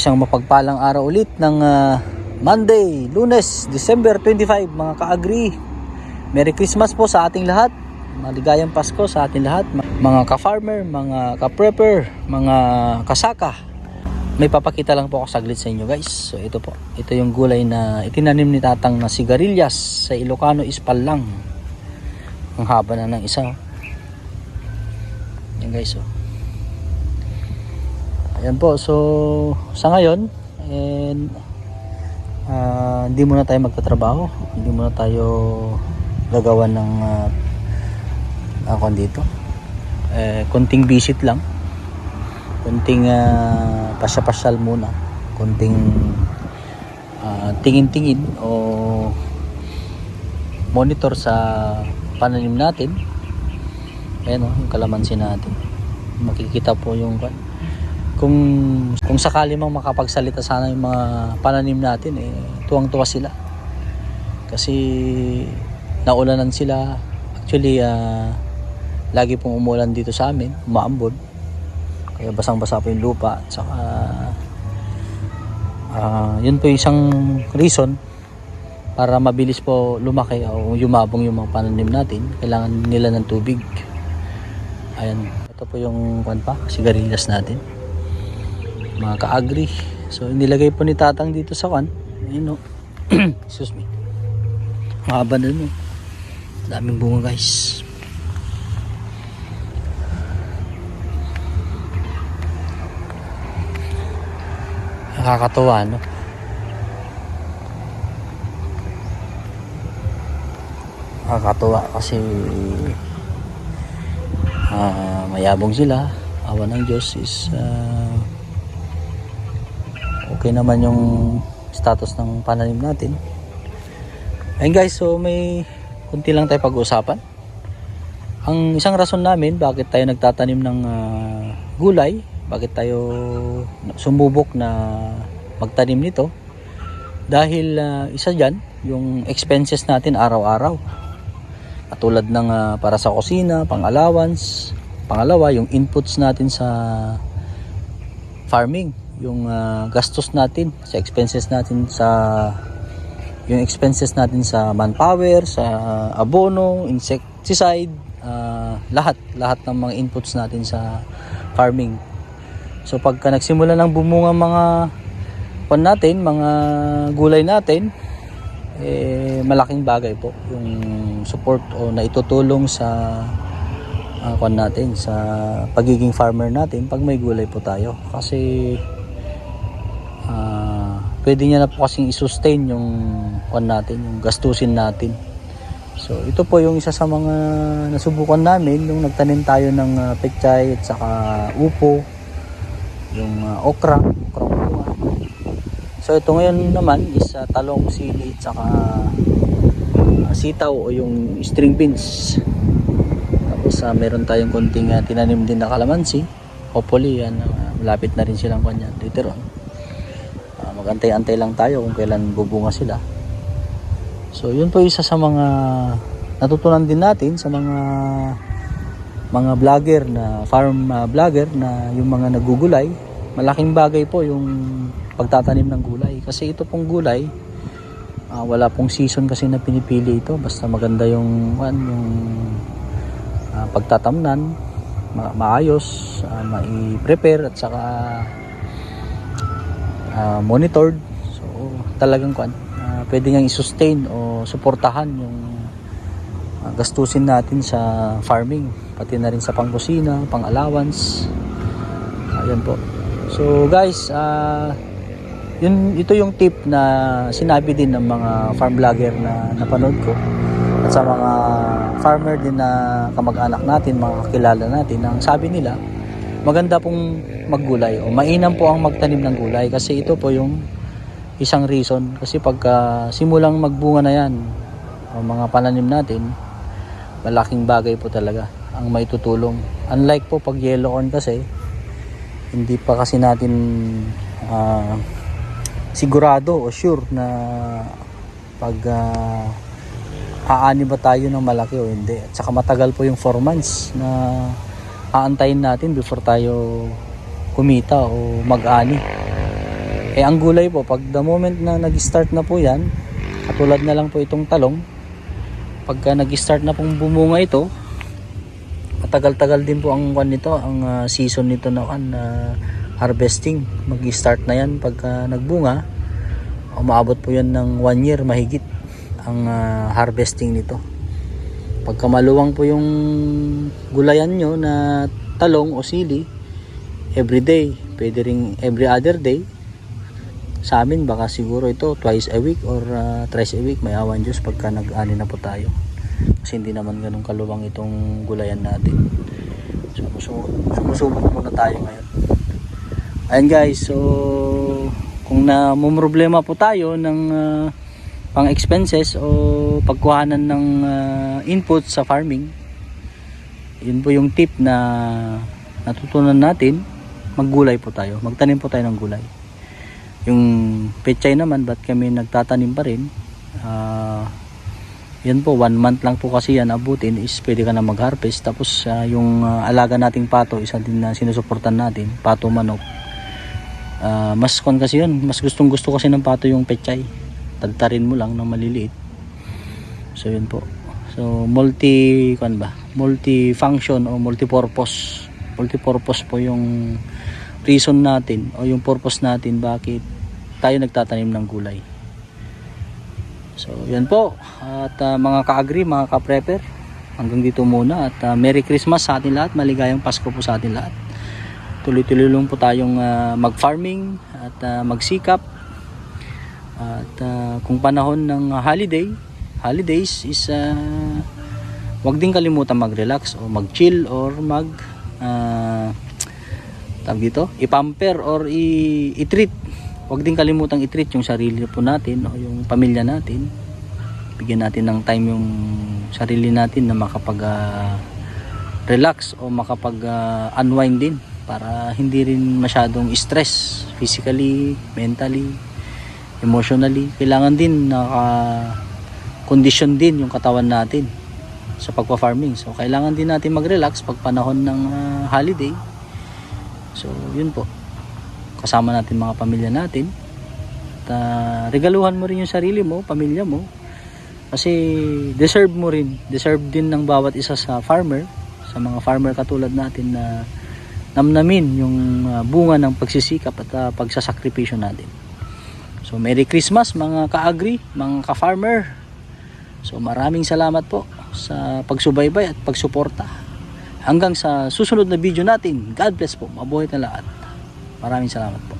Isang mapagpalang araw ulit ng ah, Monday, Lunes, December 25 mga ka-agri. Merry Christmas po sa ating lahat. Maligayang Pasko sa ating lahat. Mga ka-farmer, mga ka-prepper, mga kasaka. May papakita lang po ako saglit sa inyo guys. So ito po. Ito yung gulay na itinanim ni tatang na sigarilyas sa Ilocano Ispal lang. Ang haba na ng isa. oh. Yan guys oh. Ayan po. So sa ngayon and ah, hindi muna tayo magtatrabaho. Hindi muna tayo gagawa ng uh, ako dito. Eh, konting visit lang. Konting ah, pasya-pasyal muna. Konting ah, tingin-tingin o monitor sa pananim natin. Ayan o, yung kalamansi natin. Makikita po yung kung kung sakali mang makapagsalita sana yung mga pananim natin eh tuwang-tuwa sila. Kasi naulanan sila. Actually ah, lagi pong umulan dito sa amin, umaambon. Kaya basang-basa po yung lupa. Tsaka ah, yun po isang reason para mabilis po lumaki o yumabong yung mga pananim natin. Kailangan nila ng tubig. Ayan, ito po yung kwan pa, sigarilyas natin. Mga ka-agri. So inilagay po ni Tatang dito sa kwan. Ayun o. Excuse me. Mahaba na no. Daming bunga guys. Nakakatuwa no. Nakakatuwa kasi ah, mayabong sila. Awa ng Diyos is ah, okay naman yung status ng pananim natin. Ayun guys, so may kunti lang tayo pag-uusapan. Ang isang rason namin bakit tayo nagtatanim ng ah, gulay, bakit tayo sumubok na magtanim nito, dahil ah, isa dyan, yung expenses natin araw-araw. Katulad ng ah, para sa kusina, pang allowance, pangalawa, yung inputs natin sa farming, yung ah, gastos natin, sa expenses natin sa yung expenses natin sa manpower, sa abono, insecticide, ah, lahat, lahat ng mga inputs natin sa farming. So pagka nagsimula ng bumunga mga pan natin, mga gulay natin, eh, malaking bagay po yung support o na itutulong sa uh, kwan natin sa pagiging farmer natin pag may gulay po tayo kasi pwede niya na po kasing i-sustain yung kwan natin yung gastusin natin so ito po yung isa sa mga nasubukan namin yung nagtanim tayo ng uh, pechay at saka upo yung uh, okra okra bunga So ito ngayon naman is uh, talong, sili, at saka uh, sitaw o yung string beans. Tapos uh, meron tayong konting uh, tinanim din na kalamansi. Hopefully yan, uh, malapit na rin silang kanya later on. Uh, magantay-antay lang tayo kung kailan bubunga sila. So yun po isa sa mga natutunan din natin sa mga mga vlogger na farm uh, vlogger na yung mga nagugulay. Malaking bagay po yung pagtatanim ng gulay. Kasi ito pong gulay ah, wala pong season kasi na pinipili ito. Basta maganda yung ano, yung ah, pagtatamnan ma- maayos ah, mai-prepare at saka ah, monitored. So talagang kuan ah, pwede ngang i-sustain o suportahan yung ah, gastusin natin sa farming pati na rin sa pangkusina pang allowance ayan po. So guys, ah yun, ito yung tip na sinabi din ng mga farm vlogger na napanood ko at sa mga farmer din na kamag-anak natin, mga kakilala natin, ang sabi nila, maganda pong maggulay. O mainam po ang magtanim ng gulay kasi ito po yung isang reason. Kasi pagka simulang magbunga na yan o mga pananim natin malaking bagay po talaga ang maitutulong unlike po pag yellow corn kasi hindi pa kasi natin ah, sigurado o sure na pag uh, aani ba tayo ng malaki o hindi. At saka matagal po yung 4 months na aantayin natin before tayo kumita o mag-ani Eh ang gulay po, pag the moment na nag-start na po yan, katulad na lang po itong talong, pagka nag-start na pong bumunga ito, matagal-tagal din po ang kwan nito, ang ah, season nito na kwan na harvesting. Mag-start na yan pagka nagbunga. Umaabot po yan ng one year mahigit ang ah, harvesting nito. Pagka maluwang po yung gulayan nyo na talong o sili, every day, pwede ring every other day. Sa amin baka siguro ito twice a week or ah, thrice a week may awan Diyos pagka nag-ani na po tayo. Kasi hindi naman ganun kaluwang itong gulayan natin. So sumusubok, muna tayo ngayon. Ayan guys, so kung na problema po tayo ng ah, pang expenses o pagkuhanan ng ah, input sa farming, yun po yung tip na natutunan natin, maggulay po tayo, magtanim po tayo ng gulay. Yung pechay naman, ba't kami nagtatanim pa rin? Ah, yan po, one month lang po kasi yan abutin is pwede ka na mag-harvest. Tapos ah, yung ah, alaga nating pato, isa din na sinusuportan natin, pato manok. Ah, mas kon kasi yun, mas gustong gusto kasi ng pato yung pechay. Tagtarin mo lang ng maliliit. So yun po. So multi kan ba? Multi-function o multi-purpose. Multi-purpose po yung reason natin o yung purpose natin bakit tayo nagtatanim ng gulay. So yan po. At ah, mga ka-agree, mga ka-prepper, hanggang dito muna at ah, Merry Christmas sa atin lahat. Maligayang Pasko po sa atin lahat. Tuloy-tuloy lang po tayong ah, mag-farming at ah, magsikap. At ah, kung panahon ng holiday, holidays is uh, wag din kalimutan mag-relax o mag-chill or mag uh, tawag dito, ipamper or i-treat. Wag din kalimutan i-treat yung sarili po natin o yung pamilya natin. Bigyan natin ng time yung sarili natin na makapag ah, relax o makapag ah, unwind din para hindi rin masyadong stress physically, mentally, emotionally. Kailangan din naka condition din yung katawan natin sa pagpa-farming. So kailangan din natin mag-relax pag panahon ng ah, holiday. So yun po. Kasama natin mga pamilya natin. At ah, regaluhan mo rin yung sarili mo, pamilya mo. Kasi deserve mo rin. Deserve din ng bawat isa sa farmer, sa mga farmer katulad natin na namnamin yung ah, bunga ng pagsisikap at ah, pagsasakripisyo natin. So Merry Christmas mga ka-agri, mga ka-farmer. So maraming salamat po sa pagsubaybay at pagsuporta. Hanggang sa susunod na video natin. God bless po. Mabuhay na lahat. Maraming salamat po.